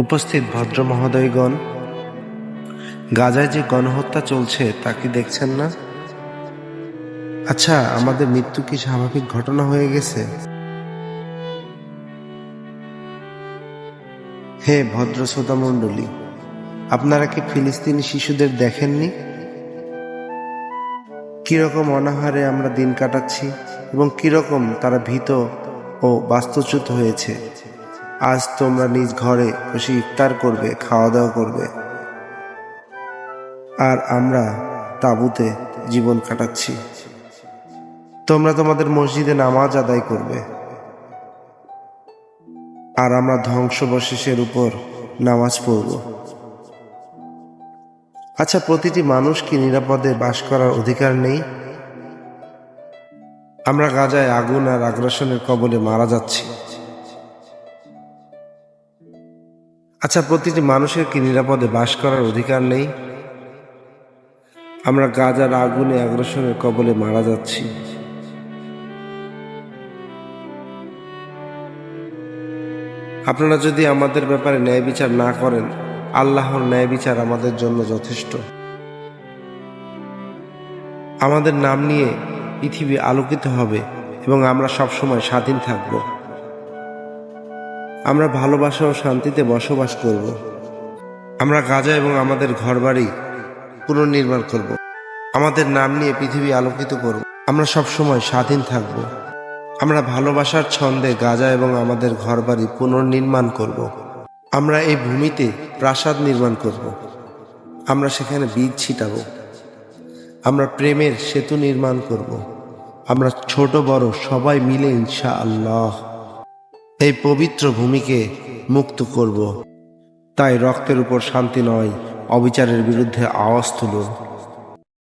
উপস্থিত ভদ্র মহোদয়গণ গাজায় যে গণহত্যা চলছে তা কি দেখছেন না? আচ্ছা আমাদের মৃত্যু কি স্বাভাবিক ঘটনা হয়ে গেছে? হে ভদ্র শ্রোতা আপনারা কি ফিলিস্তিনি শিশুদের দেখেননি? কীরকম অনাহারে আমরা দিন কাটাচ্ছি এবং কীরকম তারা ভীত ও বাস্তুচ্যুত হয়েছে? আজ তোমরা নিজ ঘরে বসে ইফতার করবে খাওয়া দাওয়া করবে। আর আমরা তাঁবুতে জীবন কাটাচ্ছি। তোমরা তোমাদের মসজিদে নামাজ আদায় করবে। আর আমরা ধ্বংসবশেষের উপর নামাজ পড়ব। আচ্ছা প্রতিটি মানুষ কি নিরাপদে বাস করার অধিকার নেই? আমরা গাজায় আগুন আর আগ্রাসনের কবলে মারা যাচ্ছি। আচ্ছা প্রতিটি মানুষের কি নিরাপদে বাস করার অধিকার নেই? আমরা গাজার আগুনে আগ্রাসনের কবলে মারা যাচ্ছি। আপনারা যদি আমাদের ব্যাপারে ন্যায় বিচার না করেন, আল্লাহর ন্যায় বিচার আমাদের জন্য যথেষ্ট। আমাদের নাম নিয়ে পৃথিবী আলোকিত হবে এবং আমরা সবসময় স্বাধীন থাকব। আমরা ভালোবাসা ও শান্তিতে বসবাস করব। আমরা গাজা এবং আমাদের ঘরবাড়ি পুনর্নির্মাণ করব। আমাদের নাম নিয়ে পৃথিবী আলোকিত করব। আমরা সবসময় স্বাধীন থাকব। আমরা ভালোবাসার ছন্দে গাজা এবং আমাদের ঘরবাড়ি পুনর্নির্মাণ করব। আমরা এই ভূমিতে প্রাসাদ নির্মাণ করব। আমরা সেখানে বীজ ছিটাবো। আমরা প্রেমের সেতু নির্মাণ করব। আমরা ছোট বড় সবাই মিলে ইনশা আল্লাহ এই পবিত্র ভূমিকে মুক্ত করব। তাই রক্তের উপর শান্তি নয় অবিচারের বিরুদ্ধে আওয়াজ তুলুন।